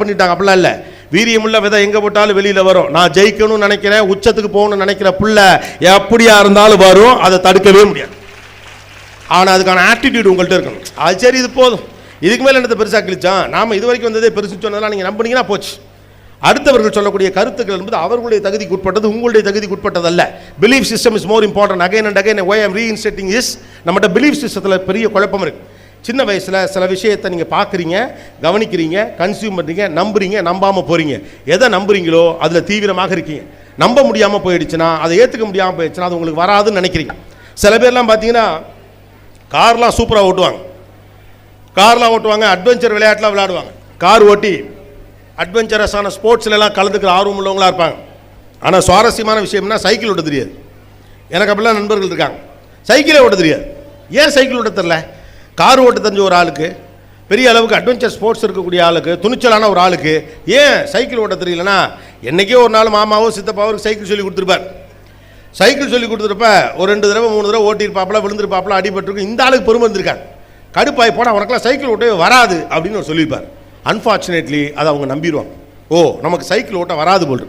பண்ணிட்டாங்க. அப்படிலாம் இல்லை. வீரியமுள்ள விதை எங்கே போட்டாலும் வெளியில் வரும். நான் ஜெயிக்கணும்னு நினைக்கிறேன் உச்சத்துக்கு போகணும்னு நினைக்கிற புள்ள எப்படியா இருந்தாலும் வரும். அதை தடுக்கவே முடியாது. ஆனால் அதுக்கான ஆட்டிடியூட் உங்கள்கிட்ட இருக்கணும். அது சரி இது போதும். இதுக்கு மேலே என்னத்தை பெருசாக கிழிச்சான் நாம் இது வரைக்கும் வந்ததே பெருசு சொன்னதெல்லாம் நீங்கள் நம்பினீங்கன்னா போச்சு. அடுத்தவர்கள் சொல்லக்கூடிய கருத்துக்கள் என்பது அவர்களுடைய தகுதிக்கு உட்பட்டது உங்களுடைய தகுதிக்கு உட்பட்டதல்ல. Belief system is more important again and again why I'm reinstating is நம்மகிட்ட பிலீஃப் சிஸ்டத்தில் பெரிய குழப்பம் இருக்குது சின்ன வயசில் சில விஷயத்தை நீங்கள் பார்க்குறீங்க கவனிக்கிறீங்க கன்சியூம் பண்ணுறீங்க நம்புறீங்க நம்பாமல் போகிறீங்க எதை நம்புறீங்களோ அதில் தீவிரமாக இருக்கீங்க. நம்ப முடியாமல் போயிடுச்சுன்னா அதை ஏற்றுக்க முடியாமல் போயிடுச்சுன்னா அது உங்களுக்கு வராதுன்னு நினைக்கிறீங்க. சில பேர்லாம் பார்த்தீங்கன்னா கார்லாம் சூப்பராக ஓட்டுவாங்க. கார்லாம் ஓட்டுவாங்க அட்வென்ச்சர் விளையாட்டுலாம் விளையாடுவாங்க. கார் ஓட்டி அட்வென்ச்சரஸான ஸ்போர்ட்ஸ்லலாம் கலந்துக்கிற ஆர்வம் உள்ளவங்களா இருப்பாங்க. ஆனால் சுவாரஸ்யமான விஷயம்னா சைக்கிள் ஓட்ட தெரியாது. எனக்கு அப்படிலாம் நண்பர்கள் இருக்காங்க. சைக்கிளே ஓட்ட தெரியாது. ஏன் சைக்கிள் ஓட்ட தெரில? கார் ஓட்ட தெரிஞ்ச ஒரு ஆளுக்கு பெரிய அளவுக்கு அட்வென்ச்சர் ஸ்போர்ட்ஸ் இருக்கக்கூடிய ஆளுக்கு துணிச்சலான ஒரு ஆளுக்கு ஏன் சைக்கிள் ஓட்ட தெரியலனா என்றைக்கே ஒரு நாள் மாமாவோ சித்தப்பாவோ சைக்கிள் சொல்லி கொடுத்துருப்பார். சைக்கிள் சொல்லி கொடுத்துருப்ப ஒரு ரெண்டு தடவை மூணு தடவை ஓட்டியிருப்பாப்பில் விழுந்திருப்பாப்புல அடிபட்டிருக்கும் இந்த ஆளுக்கு பெருமை இருந்திருக்காங்க கடுப்பாய் போனால் அவனுக்குலாம் சைக்கிள் ஓட்டவே வராது அப்படின்னு அவர் சொல்லியிருப்பார். அன்ஃபார்ச்சுனேட்லி அதை அவங்க நம்பிடுவாங்க ஓ நமக்கு சைக்கிள் ஓட்ட வராது போல்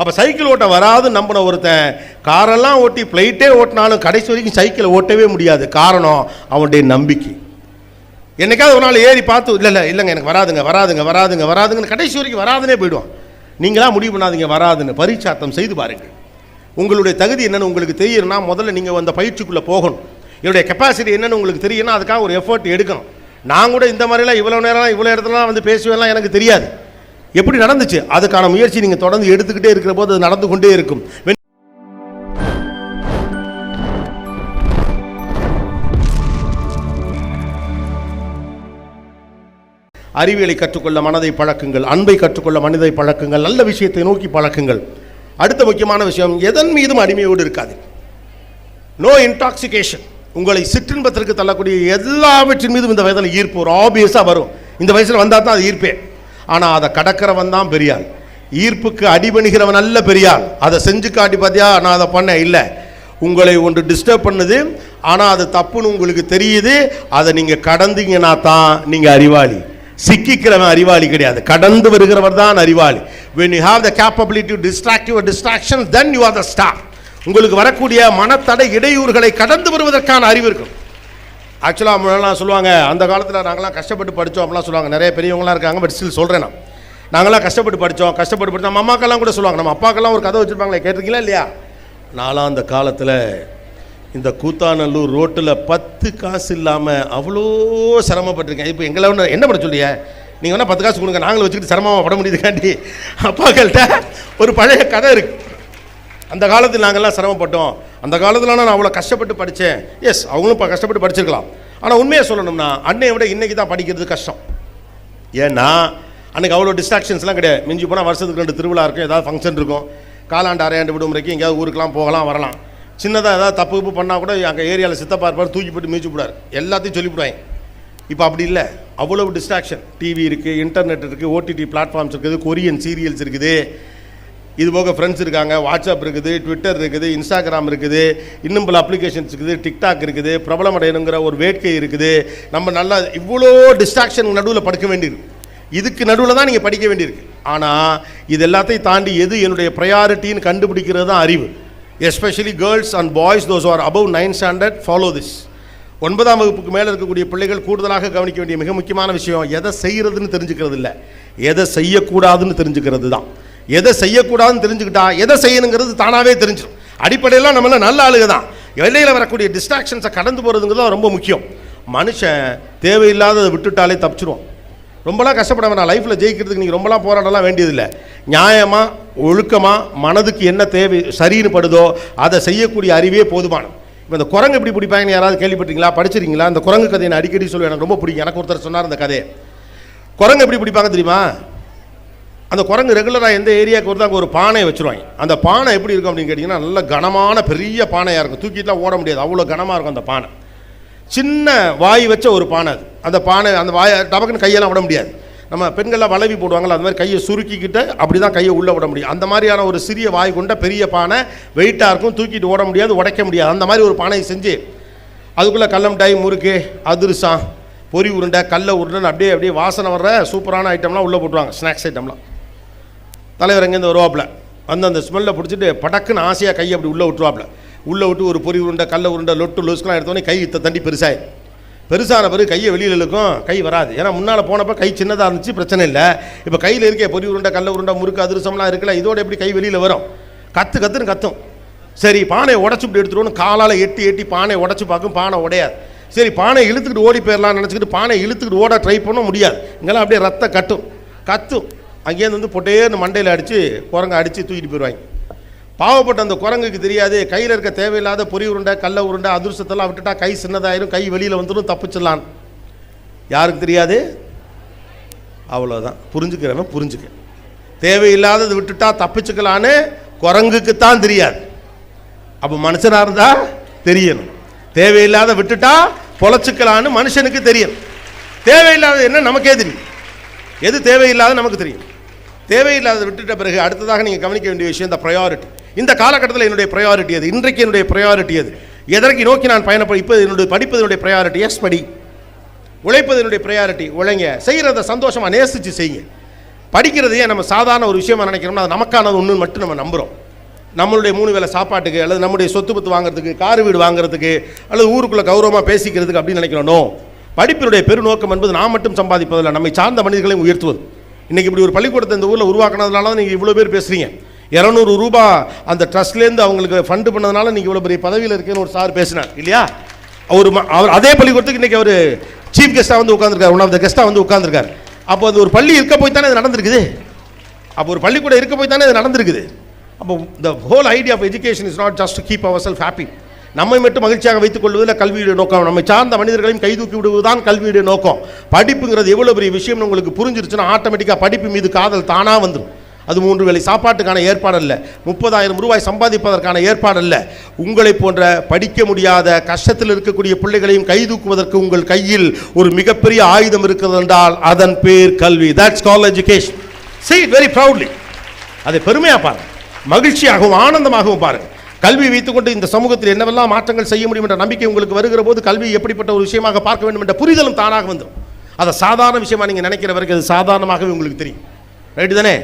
அப்போ சைக்கிள் ஓட்ட வராதுன்னு நம்பின ஒருத்தன் காரெல்லாம் ஓட்டி ஃப்ளைட்டே ஓட்டினாலும் கடைசி வரைக்கும் சைக்கிளை ஓட்டவே முடியாது. காரணம் அவனுடைய நம்பிக்கை. என்னைக்காவது ஒரு நாள் ஏறி பார்த்து இல்லை இல்லை இல்லைங்க எனக்கு வராதுங்க வராதுங்க வராதுங்க வராதுங்கன்னு கடைசி வரைக்கும் வராதுன்னே போயிடுவான். நீங்களாம் முடிவு பண்ணாதீங்க வராதுன்னு பரீட்சார்த்தம் செய்து பாருங்கள். உங்களுடைய தகுதி என்னென்னு உங்களுக்கு தெரியணும்னா முதல்ல நீங்கள் அந்த பயிற்சிக்குள்ளே போகணும். என்னுடைய கெப்பாசிட்டி என்னென்னு உங்களுக்கு தெரியணும் அதுக்காக ஒரு எஃபர்ட் எடுக்கணும். நான் கூட இந்த மாதிரிலாம் இவ்வளோ நேரம்லாம் இவ்வளோ இடத்துலலாம் வந்து பேசுவேலாம் எனக்கு தெரியாது. எப்படி நடந்துச்சு? அதுக்கான முயற்சி நீங்கள் தொடர்ந்து எடுத்துக்கிட்டே இருக்கிற போது அது நடந்து கொண்டே இருக்கும். அறிவியலை கற்றுக்கொள்ள மனதை பழக்குங்கள் அன்பை கற்றுக்கொள்ள மனதை பழக்குங்கள் நல்ல விஷயத்தை நோக்கி பழக்குங்கள். அடுத்த முக்கியமான விஷயம் எதன் மீதும் அடிமையோடு இருக்காது. நோ இன்டாக்சிகேஷன் உங்களை சிற்றின்பத்திற்கு தள்ளக்கூடிய எல்லாவற்றின் மீதும் இந்த வயதில் ஈர்ப்பு ஒரு ஆபியஸாக வரும். இந்த வயசில் வந்தால் தான் அது ஈர்ப்பேன் ஆனால் அதை கடக்கிறவன் தான் பெரியாள். ஈர்ப்புக்கு அடிபணிகிறவன் அல்ல பெரியாள். அதை செஞ்சு காட்டி பார்த்தியா நான் அதை பண்ணேன் இல்லை. உங்களை ஒன்று டிஸ்டர்ப் பண்ணுது. ஆனால் அது தப்புன்னு உங்களுக்கு தெரியுது. அதை நீங்கள் கடந்தீங்கன்னா தான் நீங்கள் அறிவாளி. சிக்கிக்கிறவன் அறிவாளி கிடையாது. கடந்து வருகிறவர் தான் அறிவாளி. When you have the capability distractive distraction then you are the are உங்களுக்கு வரக்கூடிய மனத்தடை இடையூறுகளை கடந்து வருவதற்கான அறிவு இருக்கும். ஆக்சுவலாக அவங்களாம் சொல்லுவாங்க அந்த காலத்தில் நாங்களாம் கஷ்டப்பட்டு படித்தோம் அப்படிலாம் சொல்லுவாங்க. நிறைய பெரியவங்களாம் இருக்காங்க பட் ஸ்டில் சொல்கிறேன் நான். நாங்களாம் கஷ்டப்பட்டு படித்தோம் கஷ்டப்பட்டு படித்தோம் நம்ம அம்மாக்கெல்லாம் கூட சொல்லுவாங்க நம்ம அப்பாக்கெல்லாம் ஒரு கதை வச்சுருப்பாங்களே கேட்டிருக்கீங்களா இல்லையா? நாலாம் அந்த காலத்தில் இந்த கூத்தாநல்லூர் ரோட்டில் பத்து காசு இல்லாமல் அவ்வளோ சிரமப்பட்டிருக்கேன். இப்போ எங்களை ஒன்று என்ன பண்ண சொல்லிய நீங்கள் வேணால் பத்து காசு கொடுங்க நாங்களும் வச்சுக்கிட்டு சிரமமாக பட முடியுதுக்காண்டி. அப்பாக்கள்கிட்ட ஒரு பழைய கதை இருக்குது அந்த காலத்தில் நாங்கள்லாம் சிரமப்பட்டோம். அந்த காலத்தில் நான் அவ்வளோ கஷ்டப்பட்டு படித்தேன் எஸ் அவங்களும் இப்போ கஷ்டப்பட்டு படிச்சிருக்கலாம். ஆனால் உண்மையை சொல்லணும்னா அன்னையை விட இன்றைக்கி தான் படிக்கிறது கஷ்டம். ஏன்னா அன்றைக்கி அவ்வளோ டிஸ்ட்ராக்ஷன்ஸ்லாம் கிடையாது. மிஞ்சி போனால் வருஷத்துக்கு ரெண்டு திருவிழா இருக்கும் ஏதாவது ஃபங்க்ஷன் இருக்கும். காலாண்டு அரையாண்டு விடுமுறைக்கு எங்கேயாவது ஊருக்கெலாம் போகலாம் வரலாம். சின்னதாக ஏதாவது தப்பு கிப்பு பண்ணால் கூட அங்கே ஏரியாவில் சித்தப்பா இருப்பார் தூக்கி போட்டு மீச்சு விடாரு எல்லாத்தையும் சொல்லிவிடுவாங்க இப்போ அப்படி இல்லை. அவ்வளவு டிஸ்ட்ராக்ஷன் டிவி இருக்குது இன்டர்நெட் இருக்குது ஓடிடி பிளாட்ஃபார்ம்ஸ் இருக்குது கொரியன் சீரியல்ஸ் இருக்குது. இது போக ஃப்ரெண்ட்ஸ் இருக்காங்க வாட்ஸ்அப் இருக்குது ட்விட்டர் இருக்குது இன்ஸ்டாகிராம் இருக்குது இன்னும் பல அப்ளிகேஷன்ஸ் இருக்குது டிக்டாக் இருக்குது பிரபலமடையணுங்கிற ஒரு வேட்கை இருக்குது. நம்ம நல்லா இவ்வளோ டிஸ்ட்ராக்ஷன் நடுவில் படிக்க வேண்டியிருக்கு. இதுக்கு நடுவில் தான் நீங்கள் படிக்க வேண்டியிருக்கு. ஆனால் இது எல்லாத்தையும் தாண்டி எது என்னுடைய ப்ரையாரிட்டின்னு கண்டுபிடிக்கிறது தான் அறிவு especially girls and boys those are above nine standard follow this ஒன்பதாம் வகுப்புக்கு மேலே இருக்கக்கூடிய பிள்ளைகள் கூடுதலாக கவனிக்க வேண்டிய மிக முக்கியமான விஷயம் எதை செய்கிறதுன்னு தெரிஞ்சுக்கிறது இல்லை எதை செய்யக்கூடாதுன்னு தெரிஞ்சுக்கிறது தான் எதை செய்யக்கூடாதுன்னு தெரிஞ்சுக்கிட்டா எதை செய்யணுங்கிறது தானாகவே தெரிஞ்சிடும் அடிப்படையில் நம்ம நல்ல ஆளுக தான். எல்லையில் வரக்கூடிய டிஸ்ட்ராக்ஷன்ஸை கடந்து போகிறதுங்கிறது தான் ரொம்ப முக்கியம். மனுஷன் தேவையில்லாததை விட்டுட்டாலே தப்பிச்சிருவோம் ரொம்பலாம் கஷ்டப்பட வேணாம். லைஃப்பில் ஜெயிக்கிறதுக்கு நீங்கள் ரொம்பலாம் போராடலாம் வேண்டியதில்லை. நியாயமாக ஒழுக்கமாக மனதுக்கு என்ன தேவை சரின்னு படுதோ அதை செய்யக்கூடிய அறிவே போதுமானது இப்போ இந்த குரங்கு எப்படி பிடிப்பாங்கன்னு யாராவது கேள்விப்பட்டீங்களா படிச்சிருக்கீங்களா? அந்த குரங்கு கதையை நான் அடிக்கடி சொல்லுவேன் எனக்கு ரொம்ப பிடிக்கும். எனக்கு ஒருத்தர் சொன்னார் அந்த கதையை. குரங்கு எப்படி பிடிப்பாங்க தெரியுமா? அந்த குரங்கு ரெகுலராக எந்த ஏரியாவுக்கு வருது அங்கே ஒரு பானையை வச்சுருவாங்க. அந்த பானை எப்படி இருக்கும் அப்படின்னு கேட்டிங்கன்னா நல்ல கனமான பெரிய பானையாக இருக்கும். தூக்கிட்டுலாம் ஓட முடியாது. அவ்வளோ கனமாக இருக்கும் அந்த பானை. சின்ன வாய் வச்ச ஒரு பானை அது. அந்த பானை அந்த வாயை டபக்குன்னு கையெல்லாம் விட முடியாது. நம்ம பெண்கள்லாம் வளவி போடுவாங்கல்ல அந்த மாதிரி கையை சுருக்கிக்கிட்டு அப்படி தான் கையை உள்ளே விட முடியும். அந்த மாதிரியான ஒரு சிறிய வாய் கொண்ட பெரிய பானை வெயிட்டாக இருக்கும். தூக்கிட்டு ஓட முடியாது உடைக்க முடியாது. அந்த மாதிரி ஒரு பானையை செஞ்சு அதுக்குள்ளே கல்லமிட்டாய் முறுக்கு அதிரசம் பொரி உருண்டை கல்லை உருண்டைன்னு அப்படியே அப்படியே வாசனை வர்ற சூப்பரான ஐட்டம்லாம் உள்ளே போட்டுருவாங்க. ஸ்நாக்ஸ் ஐட்டம்லாம் தலைவர் எங்கேருந்து வருவாப்பில்? வந்து அந்த ஸ்மெல்லை பிடிச்சிட்டு படக்குன்னு ஆசையாக கையை அப்படி உள்ளே விட்டுருவாப்பில். உள்ளே விட்டு ஒரு பொறி உருண்டை கல்லை உருண்டை லொட்டு லூஸ்க்கெலாம் எடுத்தோடனே கை தண்டி பெருசாகி பெருசான பிறகு கையை வெளியில் இழுக்கும் கை வராது. ஏன்னா முன்னால் போனப்போ கை சின்னதாக இருந்துச்சு பிரச்சனை இல்லை. இப்போ கையில் இருக்கே பொரி உருண்டை கல்ல உருண்டை முறுக்கு அதிர்சம்லாம் இருக்குல்ல இதோட எப்படி கை வெளியில் வரும்? கத்து கத்துன்னு கத்தும். சரி பானையை உடச்சி இப்படி எடுத்துருவோன்னு காலால் எட்டி எட்டி பானையை உடச்சி பார்க்கும் பானை உடையாது. சரி பானை இழுத்துக்கிட்டு ஓடி போயிடலாம்னு நினச்சிக்கிட்டு பானை இழுத்துக்கிட்டு ஓட ட்ரை பண்ண முடியாது. இங்கெல்லாம் அப்படியே ரத்த கட்டும். கத்தும். அங்கேயிருந்து வந்து பொட்டையேன்னு மண்டையில் அடித்து குரங்கு அடித்து தூக்கிட்டு போயிடுவாங்க பாவப்பட்ட அந்த குரங்குக்கு தெரியாது. கையில் இருக்க தேவையில்லாத பொறி உருண்டை கல்ல உருண்டை அதிர்ஷ்டத்தெல்லாம் விட்டுட்டா கை சின்னதாயிரும் கை வெளியில் வந்துடும் தப்பிச்சிடலான் யாருக்கு தெரியாது? அவ்வளோதான் புரிஞ்சுக்கிறவன் புரிஞ்சுக்க. தேவையில்லாதது விட்டுட்டா தப்பிச்சுக்கலான்னு குரங்குக்கு தான் தெரியாது. அப்போ மனுஷனாக இருந்தால் தெரியணும். தேவையில்லாத விட்டுட்டா பொழைச்சிக்கலான்னு மனுஷனுக்கு தெரியும். தேவையில்லாதது என்ன? நமக்கே தெரியும். எது தேவையில்லாத நமக்கு தெரியும். தேவையில்லாத விட்டுட்ட பிறகு அடுத்ததாக நீங்கள் கவனிக்க வேண்டிய விஷயம் இந்த ப்ரையாரிட்டி இந்த காலகட்டத்தில் என்னுடைய ப்ரையாரிட்டி அது இன்றைக்கு என்னுடைய ப்ரையாரிட்டி அது எதற்கு நோக்கி நான் பயணப்படி இப்போ என்னுடைய படிப்பதனுடைய ப்ரையாரிட்டி எஸ் படி உழைப்பதனுடைய ப்ரையாரிட்டி உழைங்க. செய்கிறத சந்தோஷமாக நேசித்து செய்யுங்க. படிக்கிறதையே நம்ம சாதாரண ஒரு விஷயமா நினைக்கிறோம்னா அது நமக்கானது ஒன்று மட்டும் நம்ம நம்புகிறோம் நம்மளுடைய மூணு வேளை சாப்பாட்டுக்கு அல்லது நம்முடைய சொத்து பத்து வாங்குறதுக்கு கார் வீடு வாங்குறதுக்கு அல்லது ஊருக்குள்ளே கௌரவமாக பேசிக்கிறதுக்கு அப்படின்னு நினைக்கிறோம். படிப்பினுடைய பெருநோக்கம் என்பது நான் மட்டும் சம்பாதிப்பதில்லை. நம்மை சார்ந்த மனிதர்களையும் உயர்த்துவது. இன்றைக்கி இப்படி ஒரு பள்ளிக்கூடத்தை இந்த ஊரில் உருவாக்குனதுனால தான் நீங்கள் இவ்வளோ பேர் பேசுகிறீங்க இரநூறு ரூபா அந்த ட்ரஸ்ட்லேருந்து அவங்களுக்கு ஃபண்டு பண்ணதுனால நீங்கள் இவ்வளோ பெரிய பதவியில் இருக்கேன்னு ஒரு சார் பேசினார் இல்லையா? அவர் அவர் அதே பள்ளிக்கூடத்துக்கு இன்றைக்கி அவர் சீஃப் கெஸ்ட்டாக வந்து உட்காந்துருக்காரு ஒன் ஆஃப் த கெஸ்ட்டாக வந்து உட்காந்துருக்காரு அப்போ அது ஒரு பள்ளி இருக்க போய் தானே இது நடந்திருக்குது? அப்போ ஒரு பள்ளிக்கூடம் இருக்க போய் தானே இது நடந்திருக்குது? அப்போ the whole idea of education is not just to keep our self happy நம்மை மட்டும் மகிழ்ச்சியாக வைத்துக் கொள்வதில் கல்வியுடைய நோக்கம். நம்மை சார்ந்த மனிதர்களையும் கைதூக்கி விடுவதுதான் கல்வியுடைய நோக்கம். படிப்புங்கிறது எவ்வளோ பெரிய விஷயம்னு உங்களுக்கு புரிஞ்சிருச்சுன்னா ஆட்டோமேட்டிக்காக படிப்பு மீது காதல் தானாக வந்துடும் அது மூன்று வேளை சாப்பாட்டுக்கான ஏற்பாடு அல்ல முப்பதாயிரம் ரூபாய் சம்பாதிப்பதற்கான ஏற்பாடு அல்ல உங்களை போன்ற படிக்க முடியாத கஷ்டத்தில் இருக்கக்கூடிய பிள்ளைகளையும் கைதூக்குவதற்கு உங்கள் கையில் ஒரு மிகப்பெரிய ஆயுதம் இருக்கிறது என்றால் அதன் பேர் கல்வி. That's call education see very proudly அதை பெருமையாக பாருங்கள் மகிழ்ச்சியாகவும் ஆனந்தமாகவும் பாருங்கள் கல்வி வைத்துக்கொண்டு இந்த சமூகத்தில் என்னவெல்லாம் மாற்றங்கள் செய்ய முடியும் என்ற நம்பிக்கை உங்களுக்கு வருகிற போது கல்வி எப்படிப்பட்ட ஒரு விஷயமாக பார்க்க வேண்டும் என்ற புரிதலும் தானாக வந்துடும். அதை சாதாரண விஷயமா நீங்கள் நினைக்கிற வரைக்கும் அது சாதாரணமாகவே உங்களுக்கு தெரியும். ரைட்டு தானே?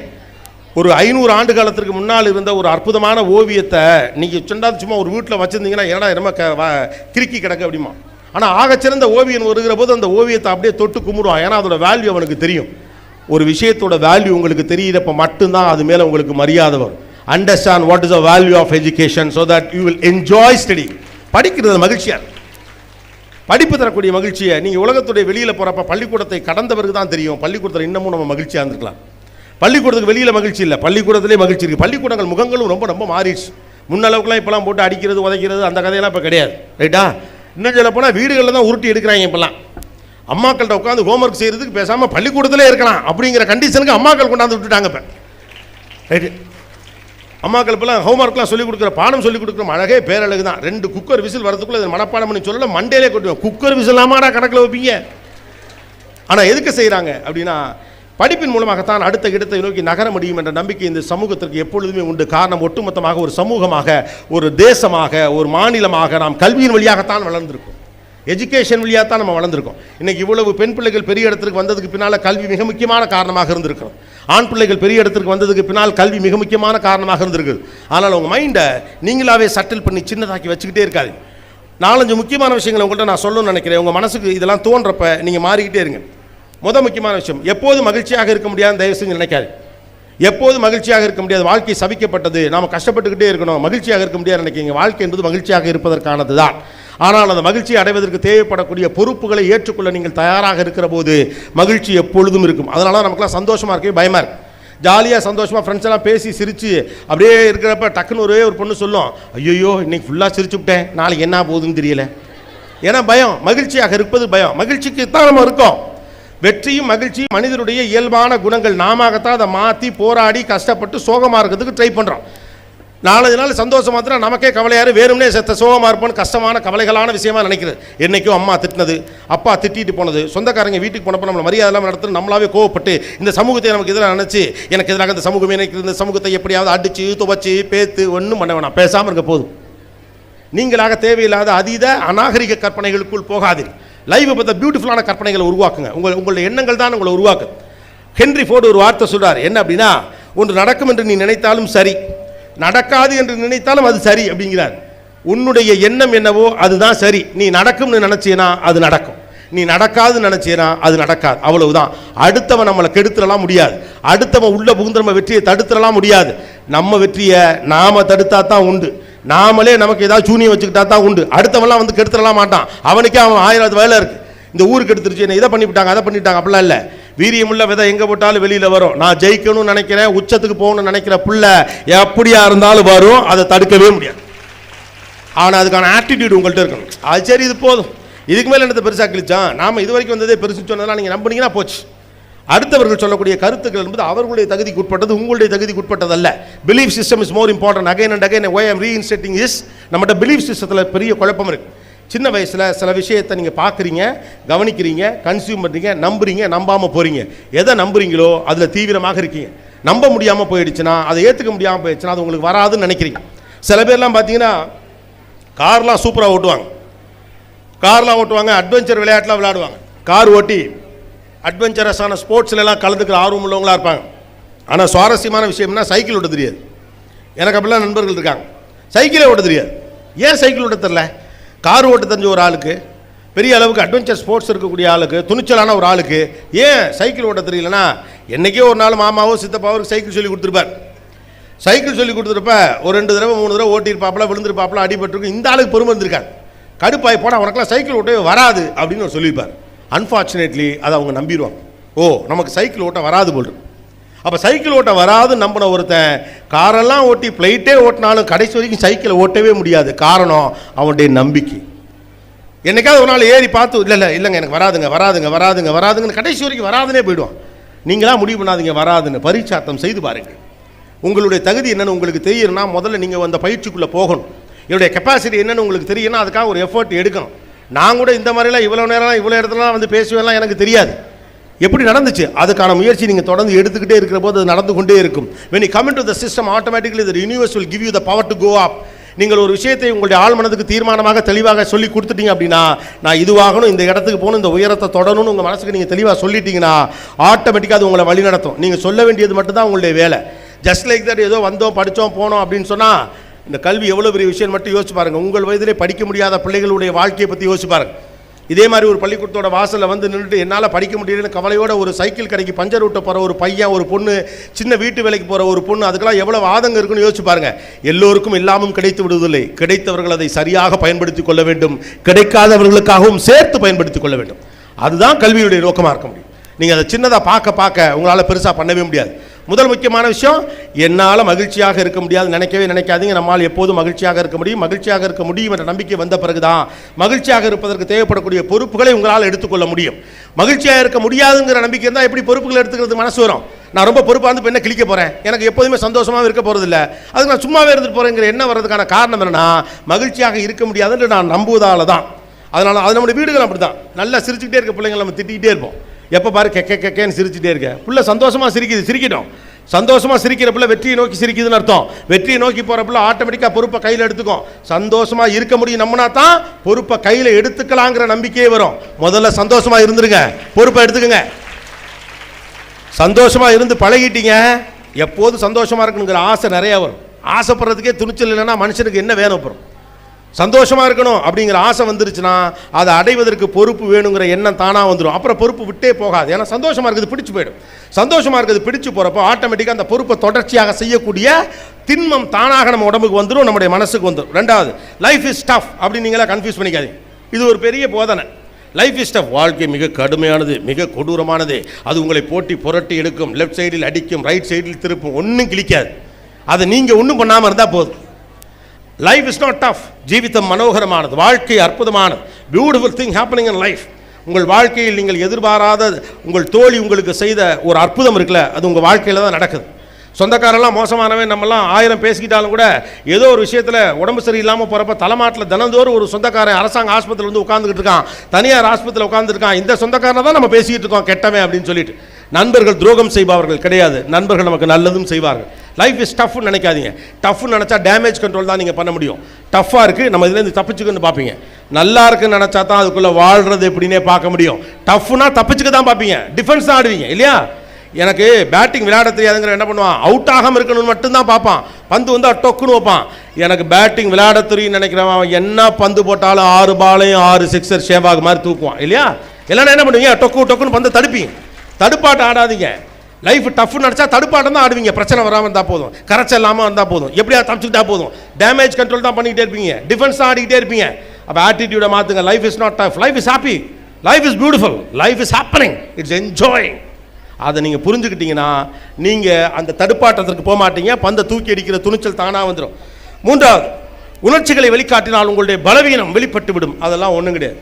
ஒரு ஐநூறு ஆண்டு காலத்திற்கு முன்னால் இருந்த ஒரு அற்புதமான ஓவியத்தை நீங்கள் சொன்னாது சும்மா ஒரு வீட்டில் வச்சுருந்தீங்கன்னா ஏன்னா ரொம்ப க வ- கிறுக்கி கிடக்கு அப்படிமா. ஆனால் ஆகச்சிறந்த ஓவியன் வருகிற போது அந்த ஓவியத்தை அப்படியே தொட்டு கும்பிடுவான் ஏன்னா அதோட வேல்யூ அவனுக்கு தெரியும். ஒரு விஷயத்தோட வேல்யூ உங்களுக்கு தெரியிறப்ப மட்டும்தான் அது மேலே உங்களுக்கு மரியாதை வரும். Understand what is the value of education so that you will enjoy study படிக்கிறது மகிழ்ச்சியாக படிப்பு தரக்கூடிய மகிழ்ச்சியை நீங்கள் உலகத்துடைய வெளியில் போகிறப்ப பள்ளிக்கூடத்தை கடந்தவருக்கு தான் தெரியும். பள்ளிக்கூடத்தில் இன்னமும் நம்ம மகிழ்ச்சியாக இருந்துக்கலாம் பள்ளிக்கூடத்துக்கு வெளியில் மகிழ்ச்சி இல்லை. பள்ளிக்கூடத்திலே மகிழ்ச்சி இருக்குது பள்ளிக்கூடங்கள் முகங்களும் ரொம்ப ரொம்ப மாறிடுச்சு. முன்னளவுக்குலாம் இப்போலாம் போட்டு அடிக்கிறது உதைக்கிறது அந்த கதையெல்லாம் இப்போ கிடையாது. ரைட்டா? இன்னும் சொல்ல போனால் வீடுகளில் தான் உருட்டி எடுக்கிறாங்க இப்போல்லாம். அம்மாக்கள்கிட்ட உட்காந்து ஹோம்ஒர்க் செய்கிறதுக்கு பேசாமல் பள்ளிக்கூடத்திலே இருக்கலாம் அப்படிங்கிற கண்டிஷனுக்கு அம்மாக்கள் கொண்டாந்து விட்டுட்டாங்க இப்போ. ரைட்டு? அம்மாக்கள் இப்போலாம் ஹோம்ஒர்க்லாம் சொல்லிக் கொடுக்குற பாடம் சொல்லிக் கொடுக்குறோம் அழகே பேரழகு தான். ரெண்டு குக்கர் விசில் வரதுக்குள்ளே இதை மனப்பாடம் பண்ணி சொல்லல மண்டையிலே கொட்டுவோம் குக்கர் விசிலாமாடா கணக்கில் வைப்பீங்க. ஆனால் எதுக்கு செய்கிறாங்க அப்படின்னா படிப்பின் மூலமாகத்தான் அடுத்த இடத்தை நோக்கி நகர முடியும் என்ற நம்பிக்கை இந்த சமூகத்திற்கு எப்பொழுதுமே உண்டு. காரணம் ஒட்டுமொத்தமாக ஒரு சமூகமாக ஒரு தேசமாக ஒரு மாநிலமாக நாம் கல்வியின் வழியாகத்தான் வளர்ந்திருக்கோம். எஜுகேஷன் வழியாக தான் நம்ம வளர்ந்துருக்கோம். இன்னைக்கு இவ்வளவு பெண் பிள்ளைகள் பெரிய இடத்துக்கு வந்ததுக்கு பின்னால் கல்வி மிக முக்கியமான காரணமாக இருந்திருக்கிறோம் ஆண் பிள்ளைகள் பெரிய இடத்துக்கு வந்ததுக்கு பின்னால் கல்வி மிக முக்கியமான காரணமாக இருந்திருக்குது ஆனால் உங்கள் மைண்டை நீங்களாவே சட்டில் பண்ணி சின்னதாக்கி வச்சுக்கிட்டே இருக்காது. நாலஞ்சு முக்கியமான விஷயங்களை உங்கள்கிட்ட நான் சொல்லணும்னு நினைக்கிறேன். உங்கள் மனசுக்கு இதெல்லாம் தோன்றப்ப நீங்கள் மாறிக்கிட்டே இருங்க. முத முக்கியமான விஷயம் எப்போது மகிழ்ச்சியாக இருக்க முடியாது தயவு செஞ்சு நினைக்காது எப்போது மகிழ்ச்சியாக இருக்க முடியாது. வாழ்க்கை சபிக்கப்பட்டது. நாம் கஷ்டப்பட்டுக்கிட்டே இருக்கணும். மகிழ்ச்சியாக இருக்க முடியாது நினைக்கிங்க வாழ்க்கை என்பது மகிழ்ச்சியாக இருப்பதற்கானது தான் ஆனால் அந்த மகிழ்ச்சியை அடைவதற்கு தேவைப்படக்கூடிய பொறுப்புகளை ஏற்றுக்கொள்ள நீங்கள் தயாராக இருக்கிற போது மகிழ்ச்சி எப்பொழுதும் இருக்கும். அதனால நமக்குலாம் சந்தோஷமாக இருக்கவே பயமாக இருக்குது ஜாலியாக சந்தோஷமாக ஃப்ரெண்ட்ஸ் எல்லாம் பேசி சிரித்து அப்படியே இருக்கிறப்ப டக்குன்னு ஒரே ஒரு பொண்ணு சொல்லும். ஐயோ இன்னைக்கு ஃபுல்லாக சிரிச்சு விட்டேன். நாளைக்கு என்ன போகுதுன்னு தெரியல. ஏன்னா பயம். மகிழ்ச்சியாக இருப்பது பயம். மகிழ்ச்சிக்கு தான் நம்ம இருக்கோம். வெற்றியும் மகிழ்ச்சியும் மனிதனுடைய இயல்பான குணங்கள். நாமத்தான் அதை மாற்றி போராடி கஷ்டப்பட்டு சோகமாக இருக்கிறதுக்கு ட்ரை பண்ணுறோம் நாலஞ்சு நாள் சந்தோஷமாக இருந்தால் நமக்கே கவலையாரு வேறும்னே செத்த சோகமாக இருப்போம்னு கஷ்டமான கவலைகளான விஷயமா நினைக்கிறது என்னைக்கும் அம்மா திட்டினது அப்பா திட்டிட்டு போனது சொந்தக்காரங்க வீட்டுக்கு போனப்போ நம்மளை மரியாதை இல்லாமல் நடத்துறது நம்மளாவே கோவப்பட்டு இந்த சமூகத்தை நமக்கு எதிராக நினச்சி எனக்கு எதிராக இந்த சமூகம் எனக்கு இந்த சமூகத்தை எப்படியாவது அடிச்சு துவச்சி பேத்து ஒன்றும் பண்ண வேணாம். பேசாமல் இருக்க போதும். நீங்களாக தேவையில்லாத அதீத அநாகரிக கற்பனைகளுக்குள் போகாதீர்கள் லைஃபை பார்த்த பியூட்டிஃபுல்லான கற்பனைகளை உருவாக்குங்க. உங்கள் உங்களுடைய எண்ணங்கள் தான் உங்களை உருவாக்குது. ஹென்ரி ஃபோர்டு ஒரு வார்த்தை சொல்கிறார் என்ன அப்படின்னா ஒன்று நடக்கும் என்று நீ நினைத்தாலும் சரி நடக்காது என்று நினைத்தாலும் அது சரி அப்படிங்கிறார். உன்னுடைய எண்ணம் என்னவோ அதுதான் சரி. நீ நடக்கும்னு நினச்சீன்னா அது நடக்கும். நீ நடக்காதுன்னு நினச்சீன்னா அது நடக்காது. அவ்வளவுதான். அடுத்தவன் நம்மளை கெடுத்துடலாம் முடியாது. அடுத்தவன் உள்ள புகுந்து நம்ம வெற்றியை தடுத்துடலாம் முடியாது. நம்ம வெற்றியை நாம தடுத்தா தான் உண்டு. நாமளே நமக்கு ஏதாவது சூனியம் வச்சுக்கிட்டா தான் உண்டு. அடுத்தவெல்லாம் வந்து கெடுத்துடலாம் மாட்டான். அவனுக்கே அவன் ஆயிரம் வேலை இருக்குது இந்த ஊருக்கு எடுத்துருச்சு என்ன இதை பண்ணிவிட்டாங்க அதை பண்ணிவிட்டாங்க அப்படிலாம் இல்லை. வீரியமுள்ள விதை எங்கே போட்டாலும் வெளியில் வரும். நான் ஜெயிக்கணும்னு நினைக்கிறேன் உச்சத்துக்கு போகணும்னு நினைக்கிற புள்ள எப்படியா இருந்தாலும் வரும். அதை தடுக்கவே முடியாது. ஆனால் அதுக்கான ஆட்டிடியூட் உங்கள்கிட்ட இருக்கணும். அது சரி இது போதும். இதுக்கு மேலே என்னத்தை பெருசாக கிழிச்சான்? நாம் இது வரைக்கும் வந்ததே பெருசு சொன்னதெல்லாம் நீங்கள் நம்பினீங்கன்னா போச்சு. அடுத்தவர்கள் சொல்லக்கூடிய கருத்துக்கள் என்பது அவர்களுடைய தகுதிக்கு உட்பட்டது உங்களுடைய தகுதிக்கு உட்பட்டதல்ல. Belief system is more important again and again why I'm reinstating is நம்மகிட்ட பிலீஃப் சிஸ்டத்தில் பெரிய குழப்பம் இருக்குது சின்ன வயசில் சில விஷயத்தை நீங்கள் பார்க்குறீங்க கவனிக்கிறீங்க கன்சியூம் பண்ணுறீங்க நம்புறீங்க நம்பாமல் போகிறீங்க எதை நம்புறீங்களோ அதில் தீவிரமாக இருக்கீங்க. நம்ப முடியாமல் போயிடுச்சுன்னா அதை ஏற்றுக்க முடியாமல் போயிடுச்சுன்னா அது உங்களுக்கு வராதுன்னு நினைக்கிறீங்க. சில பேர்லாம் பார்த்தீங்கன்னா கார்லாம் சூப்பராக ஓட்டுவாங்க. கார்லாம் ஓட்டுவாங்க அட்வென்ச்சர் விளையாட்டுலாம் விளையாடுவாங்க. கார் ஓட்டி அட்வென்ச்சரஸான ஸ்போர்ட்ஸ்லாம் கலந்துக்கிற ஆர்வம் உள்ளவங்களாக இருப்பாங்க. ஆனால் சுவாரஸ்யமான விஷயம்னா சைக்கிள் ஓட்ட தெரியாது. எனக்கு அப்படிலாம் நண்பர்கள் இருக்காங்க. சைக்கிளே ஓட்ட தெரியாது. ஏன் சைக்கிள் ஓட்ட தெரில? கார் ஓட்ட தெரிஞ்ச ஒரு ஆளுக்கு பெரிய அளவுக்கு அட்வென்ச்சர் ஸ்போர்ட்ஸ் இருக்கக்கூடிய ஆளுக்கு துணிச்சலான ஒரு ஆளுக்கு ஏன் சைக்கிள் ஓட்ட தெரியலனா என்றைக்கே ஒரு நாள் மாமாவோ சித்தப்பாவோ சைக்கிள் சொல்லி கொடுத்துருப்பார். சைக்கிள் சொல்லி கொடுத்துருப்ப ஒரு ரெண்டு தடவை மூணு தடவை ஓட்டியிருப்பாப்பில் விழுந்திருப்பாப்பில் அடிபட்டிருக்கும் இந்த ஆளுக்கு பொறுமை இருந்திருக்காங்க கடுப்பாய் போனால் உனக்குலாம் சைக்கிள் ஓட்டவே வராது அப்படின்னு ஒரு சொல்லியிருப்பார். அன்ஃபார்ச்சுனேட்லி அதை அவங்க நம்பிடுவாங்க. ஓ நமக்கு சைக்கிள் ஓட்ட வராது போல் அப்போ சைக்கிள் ஓட்ட வராதுன்னு நம்பின ஒருத்தன் காரெல்லாம் ஓட்டி ஃப்ளைட்டே ஓட்டினாலும் கடைசி வரைக்கும் சைக்கிளை ஓட்டவே முடியாது. காரணம் அவனுடைய நம்பிக்கை. என்னைக்காவது ஒரு நாள் ஏறி பார்த்து இல்லை இல்லை இல்லைங்க எனக்கு வராதுங்க வராதுங்க வராதுங்க வராதுங்கன்னு கடைசி வரைக்கும் வராதுன்னே போயிடுவான். நீங்களாம் முடிவு பண்ணாதீங்க வராதுன்னு பரீட்சார்த்தம் செய்து பாருங்கள் உங்களுடைய தகுதி என்னென்னு உங்களுக்கு தெரியணும்னா முதல்ல நீங்கள் அந்த பயிற்சிக்குள்ளே போகணும். என்னுடைய கெப்பாசிட்டி என்னென்னு உங்களுக்கு தெரியும்னா அதுக்காக ஒரு எஃபர்ட் எடுக்கணும். நான் கூட இந்த மாதிரிலாம் இவ்வளோ நேரம்லாம் இவ்வளோ இடத்துலலாம் வந்து பேசுவேன்லாம் எனக்கு தெரியாது. எப்படி நடந்துச்சு? அதுக்கான முயற்சி நீங்கள் தொடர்ந்து எடுத்துக்கிட்டே இருக்கிற போது அது நடந்து கொண்டே இருக்கும். When come come the system system automatically the universe will give you the power to go நீங்கள் ஒரு விஷயத்தை உங்களுடைய ஆள் மனதுக்கு தீர்மானமாக தெளிவாக சொல்லி கொடுத்துட்டீங்க அப்படின்னா நான் இதுவாகணும் இந்த இடத்துக்கு போகணும் இந்த உயரத்தை தொடணும்னு உங்கள் மனசுக்கு நீங்கள் தெளிவாக சொல்லிட்டீங்கன்னா ஆட்டோமேட்டிக்காக அது உங்களை வழி நடத்தும் நீங்கள் சொல்ல வேண்டியது மட்டும்தான் உங்களுடைய வேலை. ஜஸ்ட் லைக் தட் ஏதோ வந்தோம் படித்தோம் போனோம் அப்படின்னு சொன்னால் இந்த கல்வி எவ்வளோ பெரிய விஷயம் மட்டும் யோசிச்சு பாருங்கள் உங்கள் வயதிலே படிக்க முடியாத பிள்ளைகளுடைய வாழ்க்கையை பற்றி யோசிச்சு பாருங்கள் இதே மாதிரி ஒரு பள்ளிக்கூடத்தோட வாசலில் வந்து நின்றுட்டு என்னால் படிக்க முடியலன்னு கவலையோட ஒரு சைக்கிள் கடைக்கு பஞ்சர் விட்ட போகிற ஒரு பையன் ஒரு பொண்ணு சின்ன வீட்டு வேலைக்கு போகிற ஒரு பொண்ணு அதுக்கெல்லாம் எவ்வளோ ஆதங்கம் இருக்குன்னு யோசிச்சு பாருங்கள் எல்லோருக்கும் எல்லாமும் கிடைத்து விடுவதில்லை. கிடைத்தவர்கள் அதை சரியாக பயன்படுத்தி கொள்ள வேண்டும். கிடைக்காதவர்களுக்காகவும் சேர்த்து பயன்படுத்திக் கொள்ள வேண்டும். அதுதான் கல்வியுடைய நோக்கமாக இருக்க முடியும். நீங்கள் அதை சின்னதாக பார்க்க பார்க்க உங்களால் பெருசாக பண்ணவே முடியாது. முதல் முக்கியமான விஷயம் என்னால் மகிழ்ச்சியாக இருக்க முடியாது நினைக்கவே நினைக்காதீங்க. நம்மால் எப்போதும் மகிழ்ச்சியாக இருக்க முடியும். மகிழ்ச்சியாக இருக்க முடியும் என்ற நம்பிக்கை வந்த பிறகுதான் மகிழ்ச்சியாக இருப்பதற்கு தேவைப்படக்கூடிய பொறுப்புகளை உங்களால் எடுத்துக்கொள்ள முடியும். மகிழ்ச்சியாக இருக்க முடியாதுங்கிற நம்பிக்கை இருந்தால் எப்படி பொறுப்புகளை எடுத்துக்கிறது மனசு வரும்? நான் ரொம்ப பொறுப்பாக வந்து பெண்ணை கிழிக்க போகிறேன் எனக்கு எப்போதுமே சந்தோஷமாக இருக்க போகிறதில்ல அதுக்கு நான் சும்மாவே இருந்துட்டு போகிறேங்கிற என்ன வர்றதுக்கான காரணம் என்னன்னா மகிழ்ச்சியாக இருக்க முடியாதுன்னு நான் நம்புவதால தான் அதனால் அது நம்முடைய வீடுகள் அப்படி தான் நல்லா சிரிச்சுக்கிட்டே இருக்க பிள்ளைங்களை நம்ம திட்டிக்கிட்டே இருப்போம். எப்போ பாரு கெக்க கெக்கேன்னு சிரிச்சுட்டே இருக்க. புள்ள சந்தோஷமாக சிரிக்குது சிரிக்கட்டும். சந்தோஷமாக சிரிக்கிற பிள்ளை வெற்றியை நோக்கி சிரிக்குதுன்னு அர்த்தம். வெற்றியை நோக்கி போகிற பிள்ளை ஆட்டோமேட்டிக்காக பொறுப்பை கையில் எடுத்துக்கும். சந்தோஷமாக இருக்க முடியும் நம்மனா தான் பொறுப்பை கையில் எடுத்துக்கலாங்கிற நம்பிக்கையே வரும். முதல்ல சந்தோஷமாக இருந்துருங்க. பொறுப்பை எடுத்துக்கங்க. சந்தோஷமாக இருந்து பழகிட்டீங்க. எப்போதும் சந்தோஷமாக இருக்கணுங்கிற ஆசை நிறையா வரும். ஆசைப்படுறதுக்கே துணிச்சல் இல்லைன்னா மனுஷனுக்கு என்ன வேணும் அப்புறம்? சந்தோஷமாக இருக்கணும் அப்படிங்கிற ஆசை வந்துருச்சுன்னா அதை அடைவதற்கு பொறுப்பு வேணுங்கிற எண்ணம் தானாக வந்துடும் அப்புறம் பொறுப்பு விட்டே போகாது. ஏன்னா சந்தோஷமாக இருக்கிறது பிடிச்சு போயிடும். சந்தோஷமாக இருக்கிறது பிடிச்சு போகிறப்போ ஆட்டோமேட்டிக்காக அந்த பொறுப்பை தொடர்ச்சியாக செய்யக்கூடிய திண்மம் தானாக நம்ம உடம்புக்கு வந்துடும் நம்முடைய மனசுக்கு வந்துடும் ரெண்டாவது லைஃப் இஸ் டஃப் அப்படின்னு நீங்களாம் கன்ஃபியூஸ் பண்ணிக்காதீங்க. இது ஒரு பெரிய போதனை. லைஃப் இஸ் டஃப் வாழ்க்கை மிக கடுமையானது மிக கொடூரமானது. அது உங்களை போட்டி புரட்டி எடுக்கும். லெஃப்ட் சைடில் அடிக்கும் ரைட் சைடில் திருப்பும். ஒன்றும் கிழிக்காது. அதை நீங்கள் ஒன்றும் பண்ணாமல் இருந்தால் போதும். Life is not tough Jeevitham மனோகரமானது. வாழ்க்கை அற்புதமானது. Beautiful thing happening in life உங்கள் வாழ்க்கையில் நீங்கள் எதிர்பாராத உங்கள் தோழி உங்களுக்கு செய்த ஒரு அற்புதம் இருக்குல்ல அது உங்கள் வாழ்க்கையில் தான் நடக்குது. சொந்தக்காரெல்லாம் மோசமானவன் நம்மலாம் ஆயிரம் பேசிக்கிட்டாலும் கூட ஏதோ ஒரு விஷயத்தில் உடம்பு சரியில்லாமல் போகிறப்ப தலைமாட்டில் தினந்தோறும் ஒரு சொந்தக்காரன் அரசாங்க ஆஸ்பத்திரியில் வந்து உட்காந்துக்கிட்டு இருக்கான். தனியார் ஆஸ்பத்திரியில் உட்காந்துருக்கான் இந்த சொந்தக்காரனை தான் நம்ம பேசிக்கிட்டு இருக்கோம் கெட்டவன் அப்படின்னு சொல்லிட்டு. நண்பர்கள் துரோகம் செய்பவர்கள் கிடையாது. நண்பர்கள் நமக்கு நல்லதும் செய்வார்கள். லைஃப் இஸ் டஃப்னு நினைக்காதீங்க. டஃப்னு நினச்சா டேமேஜ் கண்ட்ரோல் தான் நீங்கள் பண்ண முடியும். டஃப்பாக இருக்குது நம்ம இதுலேருந்து தப்பிச்சுக்கன்னு பார்ப்பீங்க. நல்லா இருக்குன்னு நினச்சா தான் அதுக்குள்ளே வாழ்கிறது எப்படின்னே பார்க்க முடியும். டஃப்னா தப்பிச்சுக்க தான் பார்ப்பீங்க. டிஃபென்ஸ் தான் ஆடுவீங்க இல்லையா? எனக்கு பேட்டிங் விளையாட தெரியாதுங்கிற என்ன பண்ணுவான்? அவுட் ஆகாமல் இருக்கணும்னு மட்டும்தான் பார்ப்பான். பந்து வந்து டொக்குன்னு வைப்பான். எனக்கு பேட்டிங் விளையாட தெரியும் நினைக்கிறவன் என்ன பந்து போட்டாலும் ஆறு பாலையும் ஆறு சிக்ஸர் ஷேவாக மாதிரி தூக்குவான் இல்லையா? இல்லைன்னா என்ன பண்ணுவீங்க? டொக்கு டொக்குன்னு பந்து தடுப்பீங்க. தடுப்பாட்டம் ஆடாதீங்க. லைஃப் டஃப்னு நினச்சா தடுப்பாட்டம் தான் ஆடுவீங்க. பிரச்சனை வராமல் இருந்தால் போதும். கரைச்சல் இல்லாமல் இருந்தால் போதும். எப்படியா தப்பிச்சுக்கிட்டா போதும். டேமேஜ் கண்ட்ரோல் தான் பண்ணிக்கிட்டே இருப்பீங்க. டிஃபென்ஸ் தான் ஆடிக்கிட்டே இருப்பீங்க. அப்போ ஆட்டிடியூடை மாற்றுங்க life is not tough life is happy life is beautiful life is happening it's enjoying அதை நீங்கள் புரிஞ்சுக்கிட்டீங்கன்னா நீங்கள் அந்த தடுப்பாட்டத்திற்கு போக மாட்டீங்க. பந்தை தூக்கி அடிக்கிற துணிச்சல் தானாக வந்துடும் மூன்றாவது உணர்ச்சிகளை வெளிக்காட்டினால் உங்களுடைய பலவீனம் வெளிப்பட்டு விடும் அதெல்லாம் ஒன்றும் கிடையாது.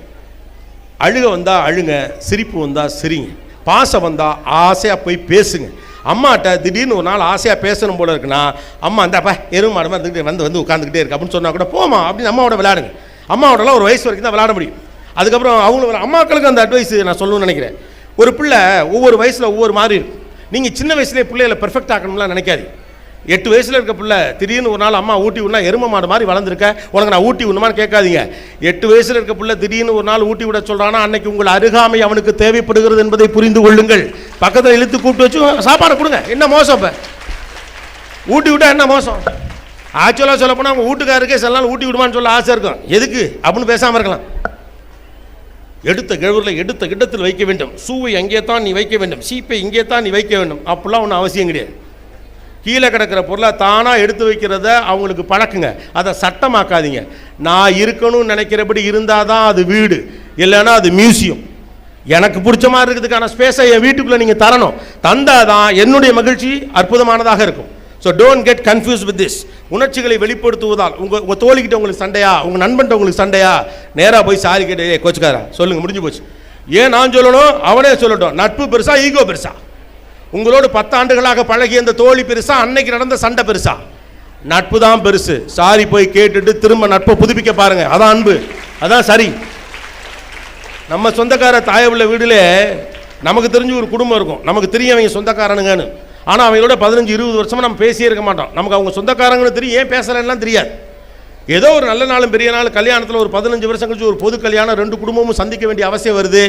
அழுக வந்தால் அழுங்க சிரிப்பு வந்தால் சிரிங்க. பாசம் வந்தால் ஆசையாக போய் பேசுங்க. அம்மாட்ட திடீர்னு ஒரு நாள் ஆசையாக பேசணும் போல இருக்குன்னா அம்மா அந்தாப்பா எருவு மாடு வந்து வந்து உட்காந்துக்கிட்டே இருக்கு. அப்படின்னு சொன்னால் கூட போமா அப்படின்னு அம்மாவோட விளையாடுங்க. அம்மாவோடலாம் ஒரு வயசு வரைக்கும் தான் விளையாட முடியும். அதுக்கப்புறம் அவங்களுக்கு அம்மாக்களுக்கு அந்த அட்வைஸ் நான் சொல்லணும்னு நினைக்கிறேன். ஒரு பிள்ளை ஒவ்வொரு வயசில் ஒவ்வொரு மாதிரி இருக்கும். நீங்கள் சின்ன வயசுலேயே பிள்ளைகளை பெர்ஃபெக்ட் ஆக்கணும்லாம் நினைக்காது எட்டு வயசில் இருக்க பிள்ளை திடீர்னு ஒரு நாள் அம்மா ஊட்டி விடனா எரும மாடு மாதிரி வளர்ந்துருக்க. உனக்கு நான் ஊட்டி விடணுமான்னு கேட்காதீங்க. எட்டு வயசில் இருக்க பிள்ளை திடீர்னு ஒரு நாள் ஊட்டி விட சொல்கிறான்னா அன்னைக்கு உங்கள் அருகாமை அவனுக்கு தேவைப்படுகிறது என்பதை புரிந்து கொள்ளுங்கள். பக்கத்தில் இழுத்து கூப்பிட்டு வச்சு சாப்பாடு கொடுங்க. என்ன மோசம் இப்போ? ஊட்டி விட்டா என்ன மோசம்? ஆக்சுவலாக சொல்ல போனால் அவங்க வீட்டுக்காருக்கே சில நாள் ஊட்டி விடுமான்னு சொல்ல ஆசை இருக்கும். எதுக்கு? அப்படின்னு பேசாமல் இருக்கலாம். எடுத்த கிழவரில் எடுத்த இடத்தில் வைக்க வேண்டும். சூவை அங்கே தான் நீ வைக்க வேண்டும். சீப்பை இங்கே தான் நீ வைக்க வேண்டும். அப்படிலாம் ஒன்றும் அவசியம் கிடையாது. கீழே கிடக்கிற பொருளை தானாக எடுத்து வைக்கிறத அவங்களுக்கு பழக்குங்க. அதை சட்டமாக்காதீங்க. நான் இருக்கணும்னு நினைக்கிறபடி இருந்தால் தான் அது வீடு இல்லைன்னா அது மியூசியம். எனக்கு பிடிச்ச மாதிரி இருக்கிறதுக்கான ஸ்பேஸை என் வீட்டுக்குள்ளே நீங்கள் தரணும். தந்தால் தான் என்னுடைய மகிழ்ச்சி அற்புதமானதாக இருக்கும். So don't get confuse with this உணர்ச்சிகளை வெளிப்படுத்துவதால் உங்கள் உங்கள் தோழிக்கிட்ட உங்களுக்கு சண்டையா உங்கள் நண்பன்ட்ட உங்களுக்கு சண்டையா? நேராக போய் சாரி கேட்டு கோச்சுக்காரா சொல்லுங்கள் முடிஞ்சு போச்சு. ஏன் நான் சொல்லணும்? அவனே சொல்லட்டும். நட்பு பெருசா ஈகோ பெருசா. உங்களோடு பத்தாண்டுகளாக பழகிய அந்த தோழி பெருசா அன்னைக்கு நடந்த சண்டை பெருசா? நட்பு தான் பெருசு. சாரி போய் கேட்டுட்டு திரும்ப நட்பை புதுப்பிக்க பாருங்க. அதான் அன்பு. அதான் சரி. நம்ம சொந்தக்கார உள்ள வீடுல நமக்கு தெரிஞ்ச ஒரு குடும்பம் இருக்கும். நமக்கு தெரியும் அவங்க சொந்தக்காரனுங்கன்னு. ஆனால் அவங்களோட பதினஞ்சு இருபது வருஷமாக நம்ம பேசியே இருக்க மாட்டோம். நமக்கு அவங்க சொந்தக்காரங்கன்னு தெரியும் ஏன் பேசலன்னா தெரியாது. ஏதோ ஒரு நல்ல நாளும் பெரிய நாள் கல்யாணத்தில் ஒரு பதினஞ்சு வருஷம் கழிச்சு ஒரு பொது கல்யாணம் ரெண்டு குடும்பமும் சந்திக்க வேண்டிய அவசியம் வருது.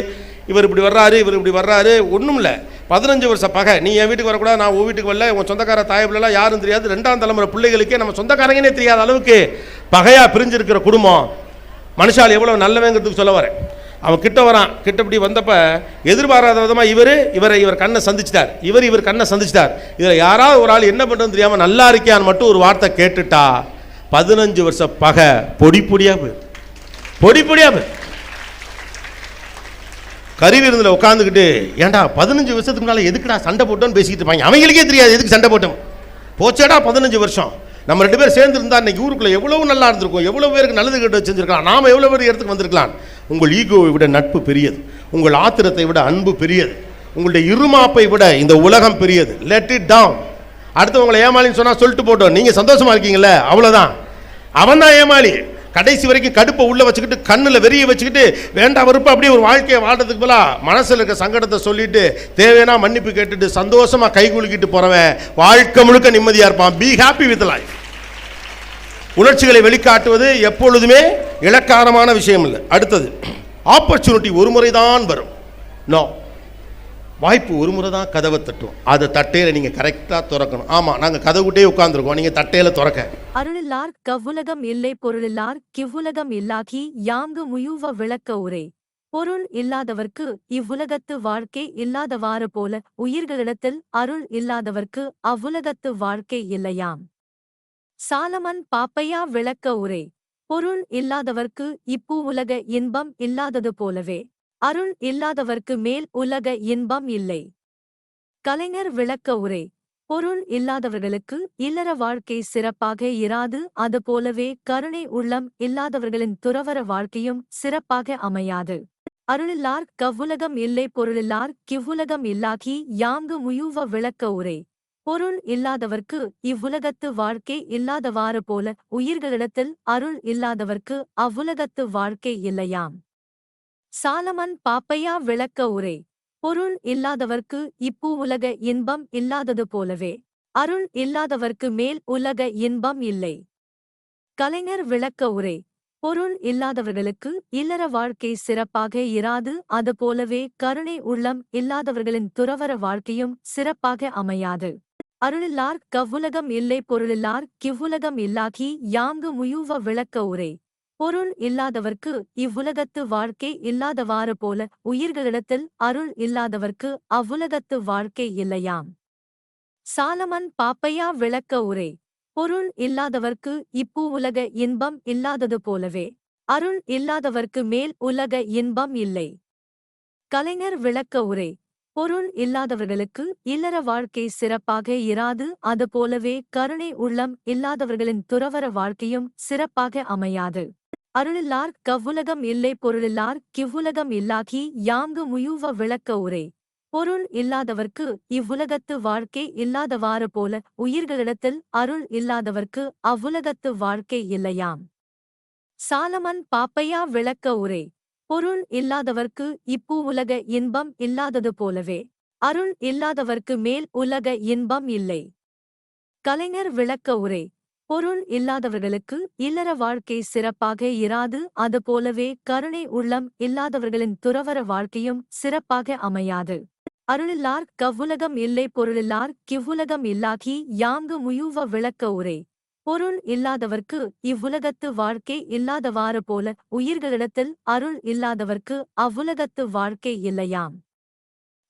இவர் இப்படி வர்றாரு இவர் இப்படி வர்றாரு. ஒன்றும் இல்லை பதினஞ்சு வருஷம் பகை. நீ என் வீட்டுக்கு வரக்கூடாது நான் உன் வீட்டுக்கு வரல உன் சொந்தக்கார தாயபிள்ளைலாம் யாரும் தெரியாது. ரெண்டாம் தலைமுறை பிள்ளைகளுக்கே நம்ம சொந்தக்காரங்கனே தெரியாத அளவுக்கு பகையாக பிரிஞ்சிருக்கிற குடும்பம். மனுஷால் எவ்வளோ நல்லவங்கிறதுக்கு சொல்ல வரேன். அவன் கிட்ட வரான். கிட்ட இப்படி எதிர்பாராத விதமாக இவர் இவரை இவர் கண்ணை சந்திச்சிட்டார். இவர் இவர் கண்ணை சந்திச்சிட்டார். இதில் யாராவது ஒரு ஆள் என்ன பண்ணுறதுன்னு தெரியாமல் நல்லா இருக்கியான்னு மட்டும் ஒரு வார்த்தை கேட்டுட்டா பதினஞ்சு வருஷம் பகை. பொடி பொடியாக போயிடுது. பொடி பொடியாக போயிடுது. கறி விருந்தில் உட்காந்துக்கிட்டு ஏன்டா பதினஞ்சு வருஷத்துக்கு முன்னால் எதுக்குடா சண்டை போட்டோன்னு பேசிக்கிட்டு இருப்பாங்க? அவங்களுக்கே தெரியாது எதுக்கு சண்டை போட்டோம். போச்சேடா பதினஞ்சு வருஷம். நம்ம ரெண்டு பேர் சேர்ந்து இருந்தால் இன்னைக்கு ஊருக்குள்ள எவ்வளோ நல்லா இருந்திருக்கும் எவ்வளோ பேருக்கு நல்லது கெட்டு செஞ்சிருக்கலாம் நாம் எவ்வளோ பேர் இடத்துக்கு வந்திருக்கலாம். உங்கள் ஈகோவை விட நட்பு பெரியது. உங்கள் ஆத்திரத்தை விட அன்பு பெரியது. உங்களுடைய இருமாப்பை விட இந்த உலகம் பெரியது. லெட் இட் டவுன் அடுத்தவங்களை ஏமாளின்னு சொன்னால் சொல்லிட்டு போட்டோம். நீங்கள் சந்தோஷமா இருக்கீங்களே அவ்வளோதான் அவன் தான் ஏமாளி. கடைசி வரைக்கும் கடுப்பை உள்ள வச்சுக்கிட்டு கண்ணில் வெறிய வச்சுக்கிட்டு வேண்டாம் வெறுப்பு அப்படியே ஒரு வாழ்க்கையை வாழ்றதுக்கு போல மனசில் இருக்க சங்கடத்தை சொல்லிட்டு தேவையான மன்னிப்பு கேட்டுட்டு சந்தோஷமா கை குலுக்கிட்டு போறவன் வாழ்க்கை முழுக்க நிம்மதியா இருப்பான். பி ஹாப்பி வித் லைஃப் உணர்ச்சிகளை வெளிக்காட்டுவது எப்பொழுதுமே இலக்காரமான விஷயம் இல்லை அடுத்தது ஆப்பர்ச்சுனிட்டி ஒரு முறை தான் வரும். நோ வாய்ப்பு ஒரு முறை தான் கதவை தட்டும். அதை தட்டையில நீங்க கரெக்டா திறக்கணும். ஆமா நாங்க கதவுட்டே உட்கார்ந்துருக்கோம். நீங்க தட்டையில திறக்க. அருளில்லார் கவ்வுலகம் இல்லை பொருளில்லார் கிவ்வுலகம் இல்லாகி யாங்கு முயுவ விளக்க உரை. பொருள் இல்லாதவர்க்கு இவ்வுலகத்து வாழ்க்கை இல்லாதவாறு போல உயிர்களிடத்தில் அருள் இல்லாதவர்க்கு அவ்வுலகத்து வாழ்க்கை இல்லையாம். சாலமன் பாப்பையா விளக்க உரை. பொருள் இல்லாதவர்க்கு இப்பூ உலக இன்பம் இல்லாதது போலவே அருள் இல்லாதவர்க்கு மேல் உலக இன்பம் இல்லை. கலைஞர் விளக்க உரை பொருள் இல்லாதவர்களுக்கு இல்லற வாழ்க்கை சிறப்பாக இராது அதுபோலவே கருணை உள்ளம் இல்லாதவர்களின் துறவற வாழ்க்கையும் சிறப்பாக அமையாது. அருளில்லார் கவ்வுலகம் இல்லை பொருளில்லார் கிவ்வுலகம் இல்லாகி யாங்கு முயுவ விளக்க உரை பொருள் இல்லாதவர்க்கு இவ்வுலகத்து வாழ்க்கை இல்லாதவாறு போல உயிர்களிடத்தில் அருள் இல்லாதவர்க்கு அவ்வுலகத்து வாழ்க்கை இல்லையாம். சாலமன் பாப்பையா விளக்க உரை. பொருள் இல்லாதவர்க்கு இப்பூ உலக இன்பம் இல்லாதது போலவே அருள் இல்லாதவர்க்கு மேல் உலக இன்பம் இல்லை. கலைஞர் விளக்க உரை. பொருள் இல்லாதவர்களுக்கு இல்லற வாழ்க்கை சிறப்பாக இராது அதுபோலவே கருணை உள்ளம் இல்லாதவர்களின் துறவற வாழ்க்கையும் சிறப்பாக அமையாது. அருளில்லார் கவ்வுலகம் இல்லை பொருளில்லார் கிவ்வுலகம் இல்லாகி யாங்கு முயூவ விளக்க உரை. பொருள் இல்லாதவர்க்கு இவ்வுலகத்து வாழ்க்கை இல்லாதவாறு போல உயிர்களிடத்தில் அருள் இல்லாதவர்க்கு அவ்வுலகத்து வாழ்க்கை இல்லையாம். சாலமன் பாப்பையா விளக்க உரை. பொருள் இல்லாதவர்க்கு இப்பூ உலக இன்பம் இல்லாதது போலவே அருள் இல்லாதவர்க்கு மேல் உலக இன்பம் இல்லை. கலைஞர் விளக்க உரை. பொருள் இல்லாதவர்களுக்கு இல்லற வாழ்க்கை சிறப்பாக இராது அதுபோலவே கருணை உள்ளம் இல்லாதவர்களின் துறவற வாழ்க்கையும் சிறப்பாக அமையாது. அருளில்லார் கவ்வுலகம் இல்லை பொருளில்லார் கிவ்வுலகம் இல்லாகி யாங்கு முயுவ விளக்க உரை. பொருள் இல்லாதவர்க்கு இவ்வுலகத்து வாழ்க்கை இல்லாதவாறு போல உயிர்களிடத்தில் அருள் இல்லாதவர்க்கு அவ்வுலகத்து வாழ்க்கை இல்லையாம். சாலமன் பாப்பையா விளக்க உரை. பொருள் இல்லாதவர்க்கு இப்பூ உலக இன்பம் இல்லாதது போலவே அருள் இல்லாதவர்க்கு மேல் உலக இன்பம் இல்லை. கலைஞர் விளக்க உரை. பொருள் இல்லாதவர்களுக்கு இல்லற வாழ்க்கை சிறப்பாக இராது அதுபோலவே கருணை உள்ளம் இல்லாதவர்களின் துறவற வாழ்க்கையும் சிறப்பாக அமையாது. அருளில்லார் கவ்வுலகம் இல்லை பொருளில்லார் கிவ்வுலகம் இல்லாகி யாங்கு முயுவ விளக்க உரை. பொருள் இல்லாதவர்க்கு இவ்வுலகத்து வாழ்க்கை இல்லாதவாறு போல உயிர்களிடத்தில் அருள் இல்லாதவர்க்கு அவ்வுலகத்து வாழ்க்கை இல்லையாம்.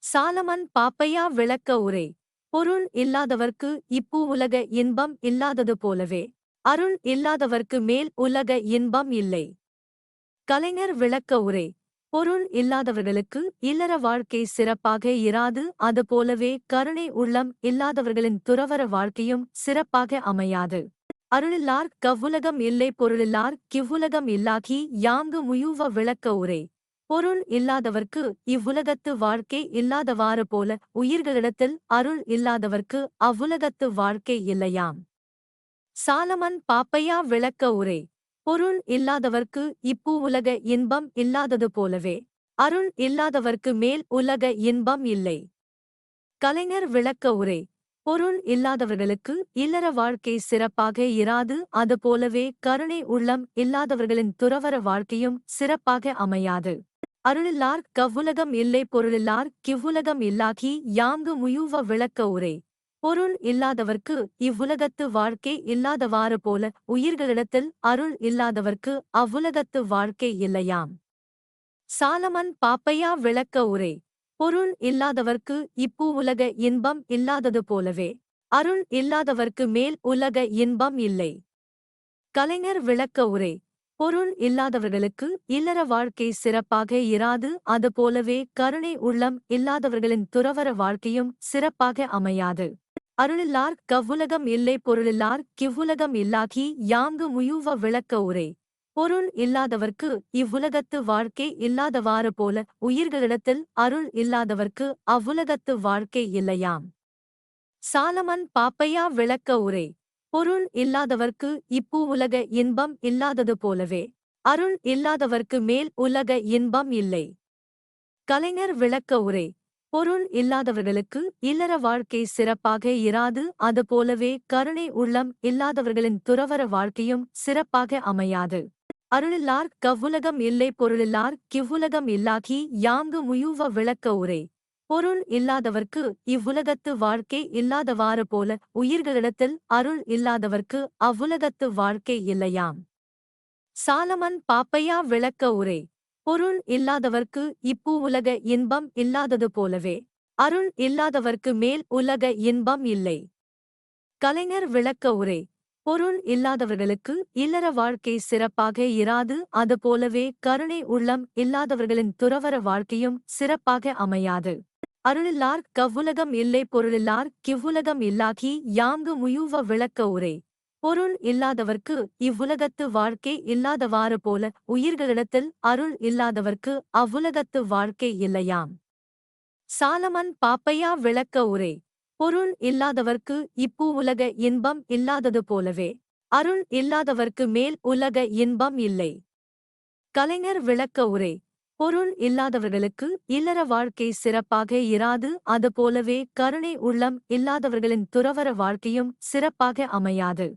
சாலமன் பாப்பையா விளக்க உரை. பொருள் இல்லாதவர்க்கு இப்போ உலக இன்பம் இல்லாதது போலவே அருள் இல்லாதவர்க்கு மேல் உலக இன்பம் இல்லை. கலைஞர் விளக்க உரை பொருள் இல்லாதவர்களுக்கு இல்லற வாழ்க்கை சிறப்பாக இராது அதுபோலவே கருணை உள்ளம் இல்லாதவர்களின் துறவற வாழ்க்கையும் சிறப்பாக அமையாது. அருளில்லார் கவ்வுலகம் இல்லை பொருளில்லார் கிவ்வுலகம் இல்லாகி யாங்கு முயூவ விளக்க உரை பொருள் இல்லாதவர்க்கு இவ்வுலகத்து வாழ்க்கை இல்லாதவாறு போல உயிர்களிடத்தில் அருள் இல்லாதவர்க்கு அவ்வுலகத்து வாழ்க்கை இல்லையாம். சாலமன் பாப்பையா விளக்க உரை. பொருள் இல்லாதவர்க்கு இப்பூ உலக இன்பம் இல்லாதது போலவே அருள் இல்லாதவர்க்கு மேல் உலக இன்பம் இல்லை. கலைஞர் விளக்க உரை. பொருள் இல்லாதவர்களுக்கு இல்லற வாழ்க்கை சிறப்பாக இராது அதுபோலவே கருணை உள்ளம் இல்லாதவர்களின் துறவற வாழ்க்கையும் சிறப்பாக அமையாது. அருளில்லார் கவ்வுலகம் இல்லை பொருளில்லார் கிவ்வுலகம் இல்லாகி யாங்கு முயுவ விளக்க உரை. பொருள் இல்லாதவர்க்கு இவ்வுலகத்து வாழ்க்கை இல்லாதவாறு போல உயிர்களிடத்தில் அருள் இல்லாதவர்க்கு அவ்வுலகத்து வாழ்க்கை இல்லையாம். சாலமன் பாப்பையா விளக்க உரை. பொருள் இல்லாதவர்க்கு இப்பூ உலக இன்பம் இல்லாதது போலவே அருள் இல்லாதவர்க்கு மேல் உலக இன்பம் இல்லை. கலைஞர் விளக்க உரை. பொருள் இல்லாதவர்களுக்கு இல்லற வாழ்க்கை சிறப்பாக இராது அதுபோலவே கருணை உள்ளம் இல்லாதவர்களின் துறவற வாழ்க்கையும் சிறப்பாக அமையாது. அருளில்லார் கவ்வுலகம் இல்லை பொருளில்லார் கிவ்வுலகம் இல்லாகி யாங்கு முயுவ விளக்க உரை. பொருள் இல்லாதவர்க்கு இவ்வுலகத்து வாழ்க்கை இல்லாதவாறு போல உயிர்களிடத்தில் அருள் இல்லாதவர்க்கு அவ்வுலகத்து வாழ்க்கை இல்லையாம். சாலமன் பாப்பையா விளக்க உரை. பொருள் இல்லாதவர்க்கு இப்போ உலக இன்பம் இல்லாதது போலவே அருள் இல்லாதவர்க்கு மேல் உலக இன்பம் இல்லை. கலைஞர் விளக்க உரை பொருள் இல்லாதவர்களுக்கு இல்லற வாழ்க்கை சிறப்பாக இராது அதுபோலவே கருணை உள்ளம் இல்லாதவர்களின் துறவற வாழ்க்கையும் சிறப்பாக அமையாது. அருளில்லார் கவ்வுலகம் இல்லை பொருளில்லார் கிவ்வுலகம் இல்லாகி யாங்கு முயூவ விளக்க உரை பொருள் இல்லாதவர்க்கு இவ்வுலகத்து வாழ்க்கை இல்லாதவாறு போல உயிர்களிடத்தில் அருள் இல்லாதவர்க்கு அவ்வுலகத்து வாழ்க்கை இல்லையாம். சாலமன் பாப்பையா விளக்க உரை. பொருள் இல்லாதவர்க்கு இப்பூ உலக இன்பம் இல்லாதது போலவே அருள் இல்லாதவர்க்கு மேல் உலக இன்பம் இல்லை. கலைஞர் விளக்க உரை. பொருள் இல்லாதவர்களுக்கு இல்லற வாழ்க்கை சிறப்பாக இராது அதுபோலவே கருணை உள்ளம் இல்லாதவர்களின் துறவற வாழ்க்கையும் சிறப்பாக அமையாது. அருளில்லார் கவ்வுலகம் இல்லை பொருளில்லார் கிவ்வுலகம் இல்லாகி யாங்கு முயுவ விளக்க உரை. பொருள் இல்லாதவர்க்கு இவ்வுலகத்து வாழ்க்கை இல்லாதவாறு போல உயிர்களிடத்தில் அருள் இல்லாதவர்க்கு அவ்வுலகத்து வாழ்க்கை இல்லையாம். சாலமன் பாப்பையா விளக்க உரை. பொருள் இல்லாதவர்க்கு இப்பூ உலக இன்பம் இல்லாதது போலவே அருள் இல்லாதவர்க்கு மேல் உலக இன்பம் இல்லை. கலைஞர் விளக்க உரை. பொருள் இல்லாதவர்களுக்கு இல்லற வாழ்க்கை சிறப்பாக இராது அதுபோலவே கருணை உள்ளம் இல்லாதவர்களின் துறவற வாழ்க்கையும் சிறப்பாக அமையாது.